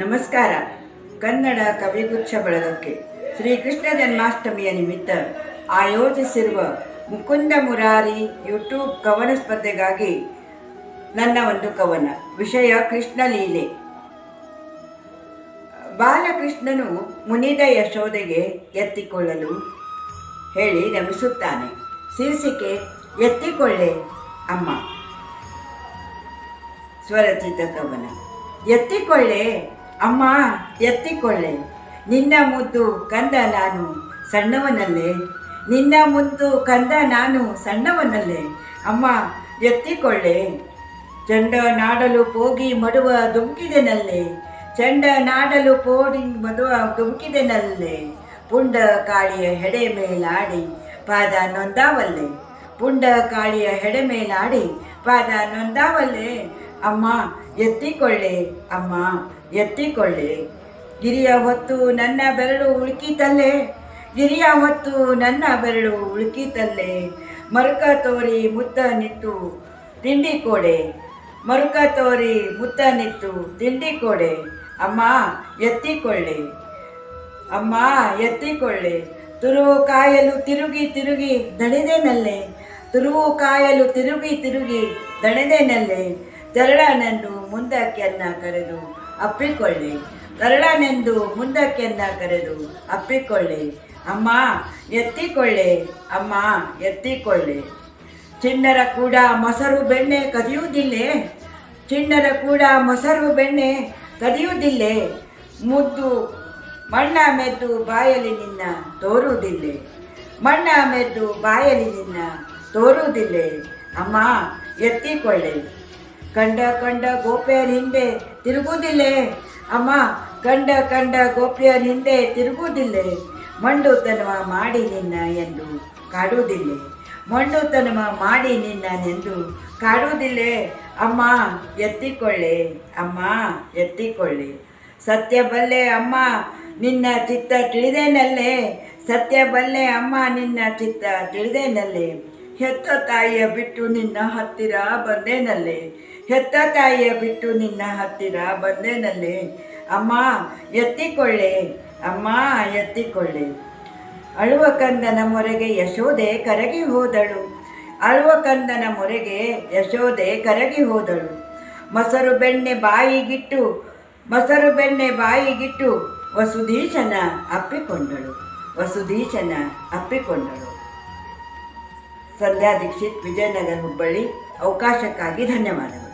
ನಮಸ್ಕಾರ. ಕನ್ನಡ ಕವಿಗುಚ್ಛ ಬಳಗಕ್ಕೆ ಶ್ರೀಕೃಷ್ಣ ಜನ್ಮಾಷ್ಟಮಿಯ ನಿಮಿತ್ತ ಆಯೋಜಿಸಿರುವ ಮುಕುಂದ ಮುರಾರಿ ಯೂಟ್ಯೂಬ್ ಕವನ ಸ್ಪರ್ಧೆಗಾಗಿ ನನ್ನ ಒಂದು ಕವನ, ವಿಷಯ ಕೃಷ್ಣ ಲೀಲೆ. ಬಾಲಕೃಷ್ಣನು ಮುನಿದ ಯಶೋದೆಗೆ ಎತ್ತಿಕೊಳ್ಳಲು ಹೇಳಿ ನಮಿಸುತ್ತಾನೆ. ಶೀರ್ಷಿಕೆ ಎತ್ತಿಕೊಳ್ಳೆ, ಅಮ್ಮ. ಸ್ವರಚಿತ ಕವನ, ಎತ್ತಿಕೊಳ್ಳೆ ಅಮ್ಮ, ಎತ್ತಿಕೊಳ್ಳೆ. ನಿನ್ನ ಮುದ್ದು ಕಂದ ನಾನು ಸಣ್ಣವನಲ್ಲೇ. ನಿನ್ನ ಮುದ್ದು ಕಂದ ನಾನು ಸಣ್ಣವನಲ್ಲೇ. ಅಮ್ಮ, ಎತ್ತಿಕೊಳ್ಳೆ. ಚಂಡ ನಾಡಲು ಪೋಗಿ ಮಡುವ ದುಮುಕಿದೆನಲ್ಲೇ. ಚಂಡ ನಾಡಲು ಪೋಡಿ ಮದುವ ದುಮುಕಿದೆನಲ್ಲೇ. ಪುಂಡ ಕಾಳಿಯ ಹೆಡೆ ಮೇಲಾಡಿ ಪಾದ ನೊಂದಾವಲ್ಲೆ. ಪುಂಡ ಕಾಳಿಯ ಹೆಡೆ ಮೇಲಾಡಿ ಪಾದ ನೊಂದಾವಲ್ಲೆ. ಅಮ್ಮ, ಎತ್ತಿಕೊಳ್ಳೆ ಅಮ್ಮ, ಎತ್ತಿಕೊಳ್ಳೆ. ಗಿರಿಯ ಹೊತ್ತು ನನ್ನ ಬೆರಳು ಉಳುಕಿತಲ್ಲೇ, ಗಿರಿಯ ಹೊತ್ತು ನನ್ನ ಬೆರಳು ಉಳುಕಿತಲ್ಲೇ. ಮರುಕ ತೋರಿ ಮುತ್ತ ನಿತ್ತು ತಿಂಡಿ ಕೊಡೆ, ಮರುಕ ತೋರಿ ಮುತ್ತ ನಿತ್ತು ತಿಂಡಿ ಕೊಡೆ. ಅಮ್ಮ, ಎತ್ತಿಕೊಳ್ಳೆ. ಅಮ್ಮ, ಎತ್ತಿಕೊಳ್ಳೆ. ತುರು ಕಾಯಲು ತಿರುಗಿ ತಿರುಗಿ ದಣಿದೇನಲ್ಲೇ ತುರುವು ಕಾಯಲು ತಿರುಗಿ ತಿರುಗಿ ದಣಿದೇನಲ್ಲೇ ತೆರಳನೆಂದು ಮುಂದಕ್ಕೆನ್ನ ಕರೆದು ಅಪ್ಪಿಕೊಳ್ಳಿ. ತೆರಳನೆಂದು ಮುಂದಕ್ಕೆನ್ನ ಕರೆದು ಅಪ್ಪಿಕೊಳ್ಳಿ. ಅಮ್ಮ, ಎತ್ತಿಕೊಳ್ಳೆ. ಅಮ್ಮ, ಎತ್ತಿಕೊಳ್ಳಿ. ಚಿಣ್ಣರ ಕೂಡ ಮೊಸರು ಬೆಣ್ಣೆ ಕದಿಯುವುದಿಲ್ಲೇ? ಚಿಣ್ಣರ ಕೂಡ ಮೊಸರು ಬೆಣ್ಣೆ ಕದಿಯುವುದಿಲ್ಲೇ? ಮುದ್ದು ಮಣ್ಣ ಮೆದ್ದು ಬಾಯಲಿ ನಿನ್ನ ತೋರುವುದಿಲ್ಲೆ? ಮಣ್ಣ ಮೆದ್ದು ಬಾಯಲಿ ನಿನ್ನ ತೋರುವುದಿಲ್ಲೇ? ಅಮ್ಮ, ಎತ್ತಿಕೊಳ್ಳೆ. ಕಂಡ ಕಂಡ ಗೋಪ್ಯರ ಹಿಂದೆ ತಿರುಗುವುದಿಲ್ಲೇ. ಅಮ್ಮ, ಕಂಡ ಕಂಡ ಗೋಪ್ಯರ ಹಿಂದೆ ಮಂಡು ಮಂಡುತನವ ಮಾಡಿ ನಿನ್ನ ಎಂದು ಕಾಡುವುದಿಲ್ಲೆ. ಮಂಡುತನವ ಮಾಡಿ ನಿನ್ನ ನಿನ್ನನೆಂದು ಕಾಡುವುದಿಲ್ಲೇ. ಅಮ್ಮ, ಎತ್ತಿಕೊಳ್ಳೆ. ಅಮ್ಮ, ಎತ್ತಿಕೊಳ್ಳೆ. ಸತ್ಯ ಬಲ್ಲೆ, ಅಮ್ಮ, ನಿನ್ನ ಚಿತ್ತ ತಿಳಿದೇನಲ್ಲೇ. ಸತ್ಯ ಬಲ್ಲೆ, ಅಮ್ಮ, ನಿನ್ನ ಚಿತ್ತ ತಿಳಿದೇನಲ್ಲೇ. ಹೆತ್ತ ತಾಯಿಯ ಬಿಟ್ಟು ನಿನ್ನ ಹತ್ತಿರ ಬಂದೇನಲ್ಲೇ. ಹೆತ್ತ ತಾಯಿಯ ಬಿಟ್ಟು ನಿನ್ನ ಹತ್ತಿರ ಬಂದೇನಲ್ಲಿ? ಅಮ್ಮ, ಎತ್ತಿಕೊಳ್ಳೆ. ಅಮ್ಮ, ಎತ್ತಿಕೊಳ್ಳೆ. ಅಳುವ ಕಂದನ ಮೊರೆಗೆ ಯಶೋದೆ ಕರಗಿ ಹೋದಳು. ಅಳುವ ಕಂದನ ಮೊರೆಗೆ ಯಶೋದೆ ಕರಗಿ ಹೋದಳು. ಮೊಸರು ಬೆಣ್ಣೆ ಬಾಯಿಗಿಟ್ಟು, ಮೊಸರು ಬೆಣ್ಣೆ ಬಾಯಿಗಿಟ್ಟು ವಸುಧೀಶನ ಅಪ್ಪಿಕೊಂಡಳು. ವಸುಧೀಶನ ಅಪ್ಪಿಕೊಂಡಳು. ಸಂಧ್ಯಾ ದೀಕ್ಷಿತ್ ವಿಜಯನಗರ ಹುಬ್ಬಳ್ಳಿ. ಅವಕಾಶಕ್ಕಾಗಿ ಧನ್ಯವಾದಗಳು.